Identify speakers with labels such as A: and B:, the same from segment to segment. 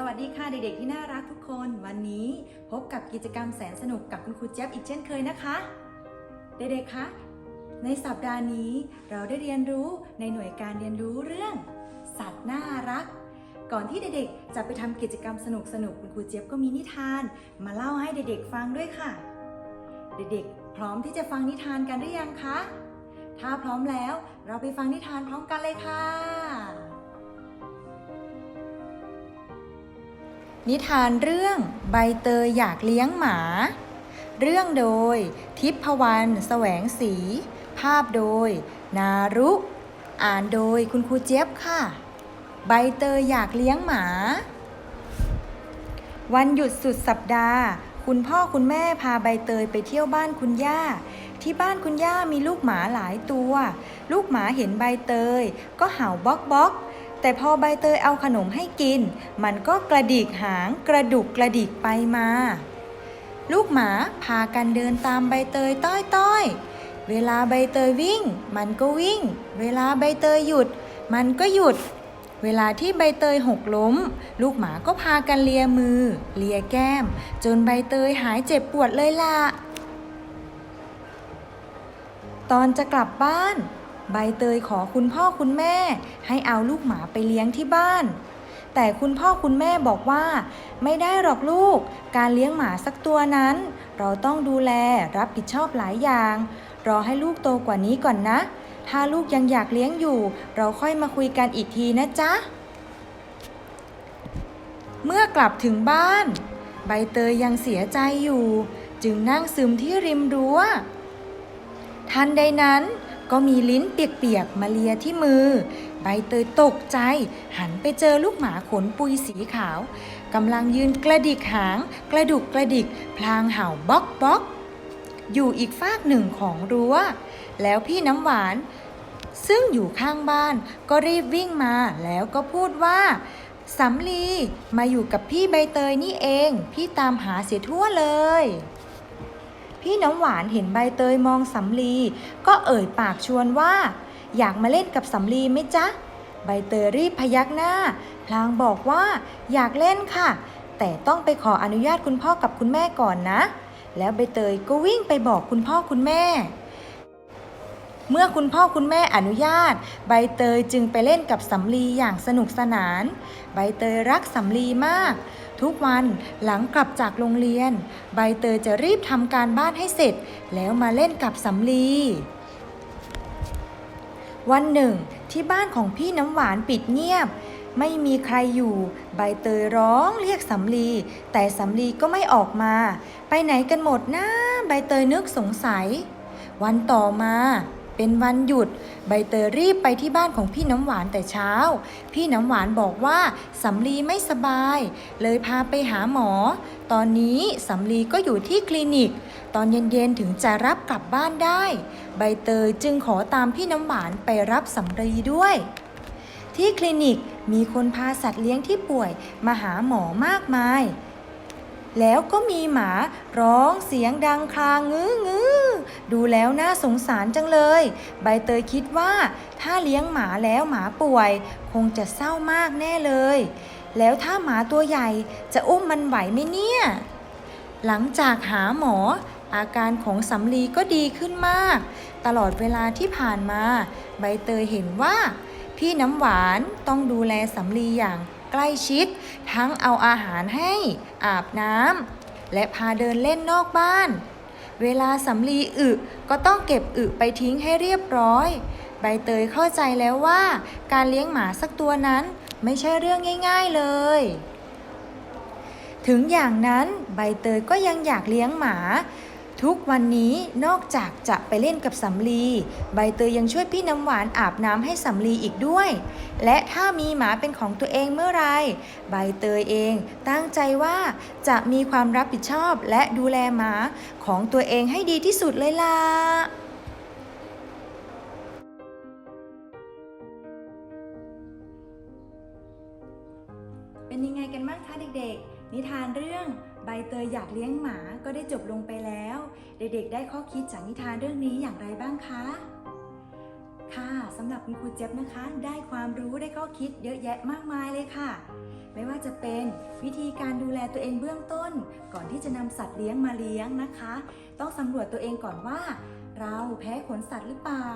A: สวัสดีค่ะเด็กๆที่น่ารักทุกคน วันนี้พบกับกิจกรรมแสนสนุกกับคุณครูเจี๊ยบอีกเช่นเคยนะคะ เด็กๆคะในสัปดาห์นี้เราได้เรียนรู้ในหน่วยการเรียนรู้เรื่อง สัตว์น่ารัก ก่อนที่เด็กๆจะไปทำกิจกรรมสนุกๆคุณครูเจี๊ยบก็มีนิทาน มาเล่าให้เด็กๆฟังด้วยค่ะ เด็กๆ พร้อมที่จะฟังนิทานกันหรือยังคะถ้าพร้อมแล้วเราไปฟังนิทานพร้อมกันเลยค่ะ นิทานเรื่องใบเตยอยากเลี้ยงหมา เรื่องโดย ทิพวรรณแสวงสี ภาพโดย นารุ อ่านโดยคุณครูเจี๊ยบค่ะ ใบเตยอยากเลี้ยงหมา วันหยุดสุดสัปดาห์ คุณพ่อคุณแม่พาใบเตยไปเที่ยวบ้านคุณย่า ที่บ้านคุณย่ามีลูกหมาหลายตัว ลูกหมาเห็นใบเตย ก็เห่าบ๊อกบ๊อก แต่พอใบเตยเอาขนมให้กิน มันก็กระดิกหางกระดุกกระดิกไปมา ลูกหมาพากันเดินตามใบเตยต้อยต้อยๆเวลาใบเตยวิ่ง มันก็วิ่ง เวลาใบเตยหยุด มันก็หยุด เวลาที่ใบเตยหกล้ม ลูกหมาก็พากันเลียมือ เลียแก้ม จนใบเตยหายเจ็บปวดเลยล่ะตอนจะกลับบ้าน ใบเตยขอคุณพ่อคุณแม่ ให้เอาลูกหมาไปเลี้ยงที่บ้าน แต่คุณพ่อคุณแม่บอกว่า ไม่ได้หรอกลูก การเลี้ยงหมาสักตัวนั้น เราต้องดูแลรับผิดชอบหลายอย่าง รอให้ลูกโตกว่านี้ก่อนนะ ถ้าลูกยังอยากเลี้ยงอยู่ เราค่อยมาคุยกันอีกทีนะจ๊ะ เมื่อกลับถึงบ้าน ใบเตยยังเสียใจอยู่ จึงนั่งซึมที่ริมรั้วทันใดนั้น ก็มีลิ้นเปียกๆมาเลียที่มือ ใบเตยตกใจ หันไปเจอลูกหมาขนปุยสีขาวกำลังยืนกระดิกหาง กระดุกกระดิก พลางเห่าบ๊อกบ๊อกอยู่อีกฟากหนึ่งของรั้ว แล้วพี่น้ำหวาน ซึ่งอยู่ข้างบ้านก็รีบวิ่งมาแล้วก็พูดว่าสำลีมาอยู่กับพี่ใบเตยนี่เอง พี่ตามหาเสียทั่วเลย พี่น้ำหวานเห็นใบเตยมองสำลี ก็เอ่ยปากชวนว่า อยากมาเล่นกับสำลีไหมจ๊ะ ใบเตยรีบพยักหน้า พลางบอกว่า อยากเล่นค่ะ แต่ต้องไปขออนุญาตคุณพ่อกับคุณแม่ก่อนนะ แล้วใบเตยก็วิ่งไปบอกคุณพ่อคุณแม่ เมื่อคุณพ่อคุณแม่อนุญาต ใบเตยจึงไปเล่นกับสำลีอย่างสนุกสนาน ใบเตยรักสำลีมาก ทุกวันหลังกลับจากโรงเรียน ใบเตยจะรีบทำการบ้านให้เสร็จ แล้วมาเล่นกับสำลี วันหนึ่ง ที่บ้านของพี่น้ำหวานปิดเงียบ ไม่มีใครอยู่ ใบเตยร้องเรียกสำลี แต่สำลีก็ไม่ออกมา ไปไหนกันหมดนะ ใบเตยนึกสงสัย วันต่อมา เป็นวันหยุด ใบเตยรีบไปที่บ้านของพี่น้ำหวานแต่เช้า พี่น้ำหวานบอกว่าสำลีไม่สบาย เลยพาไปหาหมอ ตอนนี้สำลีก็อยู่ที่คลินิก ตอนเย็นๆถึงจะรับกลับบ้านได้ ใบเตยจึงขอตามพี่น้ำหวานไปรับสำลีด้วย ที่คลินิกมีคนพาสัตว์เลี้ยงที่ป่วยมาหาหมอมากมาย แล้วก็มีหมาร้องเสียงดังคลางงื้องื้อดูแล้วน่าสงสารจังเลย ใบเตยคิดว่า ถ้าเลี้ยงหมาแล้วหมาป่วย คงจะเศร้ามากแน่เลย แล้วถ้าหมาตัวใหญ่จะอุ้มมันไหวไหมเนี่ย หลังจากหาหมอ อาการของสำลีก็ดีขึ้นมาก ตลอดเวลาที่ผ่านมา ใบเตยเห็นว่า พี่น้ำหวานต้องดูแลสำลีอย่าง ใกล้ชิด ทั้งเอาอาหารให้อาบน้ำและพาเดินเล่นนอกบ้าน เวลาสำลีอึก็ต้องเก็บอึไปทิ้งให้เรียบร้อย ใบเตยเข้าใจแล้วว่า การเลี้ยงหมาสักตัวนั้นไม่ใช่เรื่องง่าย ๆเลย ถึงอย่างนั้นใบเตยก็ยังอยากเลี้ยงหมา ทุกวันนี้นอกจากจะไปเล่นกับสำลี ใบเตยยังช่วยพี่น้ำหวานอาบน้ำให้สำลีอีกด้วย และถ้ามีหมาเป็นของตัวเองเมื่อไหรใบเตยเองตั้งใจว่าจะมีความรับผิดชอบและดูแลหมาของตัวเองให้ดีที่สุดเลยล่ะเป็นยังไงกันบ้างคะเด็กๆ นิทานเรื่อง ใบเตยอยากเลี้ยงหมาก็ได้จบลงไปแล้ว เด็กๆ ได้ข้อคิดจากนิทานเรื่องนี้อย่างไรบ้างคะ ค่ะสำหรับคุณครูเจ็บนะคะ ได้ความรู้ได้ข้อคิดเยอะแยะมากมายเลยค่ะ ไม่ว่าจะเป็นวิธีการดูแลตัวเองเบื้องต้น ก่อนที่จะนำสัตว์เลี้ยงมาเลี้ยงนะคะ ต้องสำรวจตัวเองก่อนว่า เราแพ้ขนสัตว์หรือเปล่า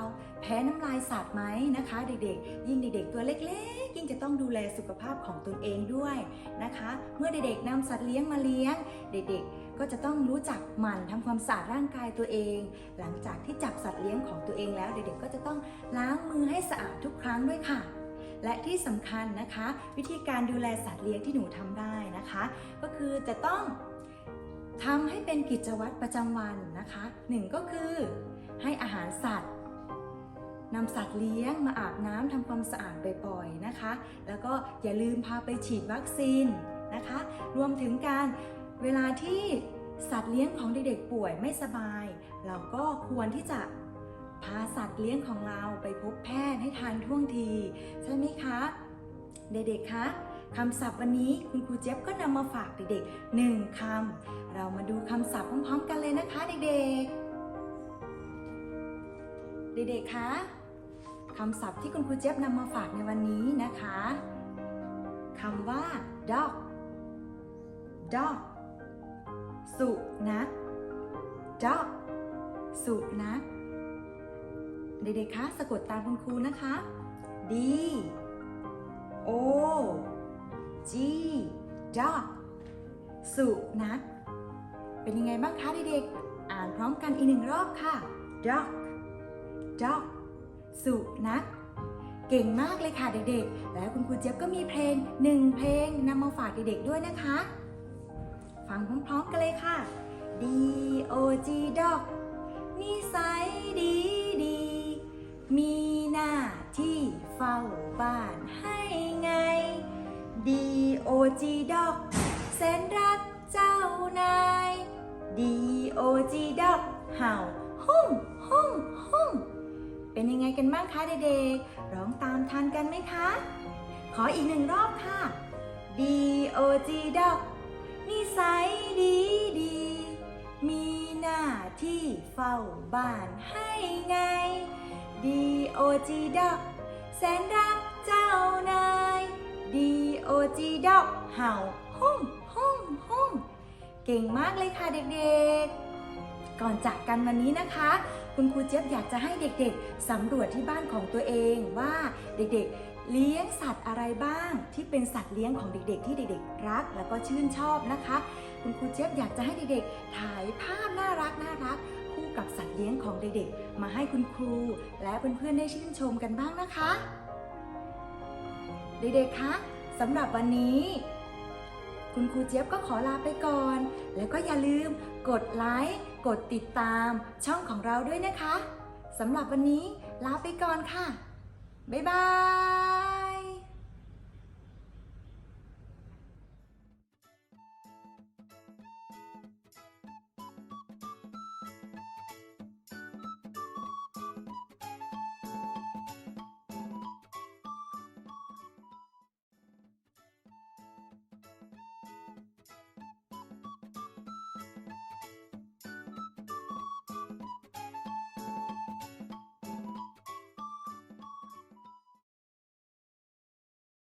A: แพ้น้ำลายสัตว์ไหมนะคะ เด็กๆ ยิ่งเด็กๆตัวเล็กๆ ยิ่งจะต้องดูแลสุขภาพของตนเองด้วยนะคะ เมื่อเด็กๆนำสัตว์เลี้ยงมาเลี้ยง เด็กๆ ก็จะต้องรู้จักหมั่นทำความสะอาดร่างกายตัวเอง หลังจากที่จับสัตว์เลี้ยงของตัวเองแล้ว เด็กๆ ก็จะต้องล้างมือให้สะอาดทุกครั้งด้วยค่ะและที่สำคัญนะคะ วิธีการดูแลสัตว์เลี้ยงที่หนูทำได้นะคะ ก็คือจะต้องทำให้เป็นกิจวัตรประจำวันนะคะหนึ่งก็คือ ให้อาหารสัตว์นำสัตว์เลี้ยงมาอาบน้ำทำความสะอาดบ่อยๆนะคะ แล้วก็อย่าลืมพาไปฉีดวัคซีนนะคะ รวมถึงการเวลาที่สัตว์เลี้ยงของเด็กๆป่วยไม่สบาย เราก็ควรที่จะพาสัตว์เลี้ยงของเราไปพบแพทย์ให้ทันท่วงที ใช่ไหมคะ เด็กๆคะคำศัพท์วันนี้คุณครูเจี๊ยบก็นำมาฝากเด็กๆหนึ่งคำเรามาดูคำศัพท์พร้อมๆ กันเลยนะคะเด็กๆ เด็กๆ คะคำศัพท์ที่คุณครูเจี๊ยบนำมาฝากในวันนี้นะคะคำว่า dog dog สุนัข dog สุนัขเด็กๆ คะ สะกดตามคุณครูนะคะ D O G dog สุนัข เป็นยังไงบ้างคะเด็กๆ อ่านพร้อมกันอีกหนึ่งรอบค่ะ dog dog สุนัขเก่งมากเลยค่ะเด็กๆ แล้วคุณครูเจี๊ยบก็มีเพลงหนึ่งเพลงนำมาฝากเด็กๆด้วยนะคะ ฟังพร้อมๆกันเลยค่ะ D O G dog นิสัยดีดีๆมีหน้าที่เฝ้าบ้านให้ไง D O G dog แสนรักเจ้านาย D O G dog เห่า หุ่มหุ่มหุ่ม เป็นยังไงกันบ้างคะเด็กๆ ร้องตามทันกันไหมคะ ขออีกหนึ่งรอบค่ะ D O G dog นิสัยดีดี มีหน้าที่เฝ้าบ้านให้ไง D O G dog แสนรักเจ้านาย D O G dog เห่า หุ่มหุ่มหุ่มเก่งมากเลยค่ะเด็กๆ ก่อนจากกันวันนี้นะคะ คุณครูเจี๊ยบอยากจะให้เด็กๆสำรวจที่บ้านของตัวเองว่าเด็กๆ เลี้ยงสัตว์อะไรบ้าง ที่เป็นสัตว์เลี้ยงของเด็กๆ ที่เด็กๆ รัก แล้วก็ชื่นชอบนะคะ คุณครูเจี๊ยบอยากจะให้เด็กๆ ถ่ายภาพน่ารักน่ารักคู่กับสัตว์เลี้ยงของเด็กๆ มาให้คุณครู และเพื่อนๆได้ชื่นชมกันบ้างนะคะ เด็กๆคะสำหรับวันนี้ คุณครูเจี๊ยบก็ขอลาไปก่อน แล้วก็อย่าลืม กดไลค์ กดติดตามช่องของเราด้วยนะคะ สำหรับวันนี้ลาไปก่อนค่ะ บ๊ายบาย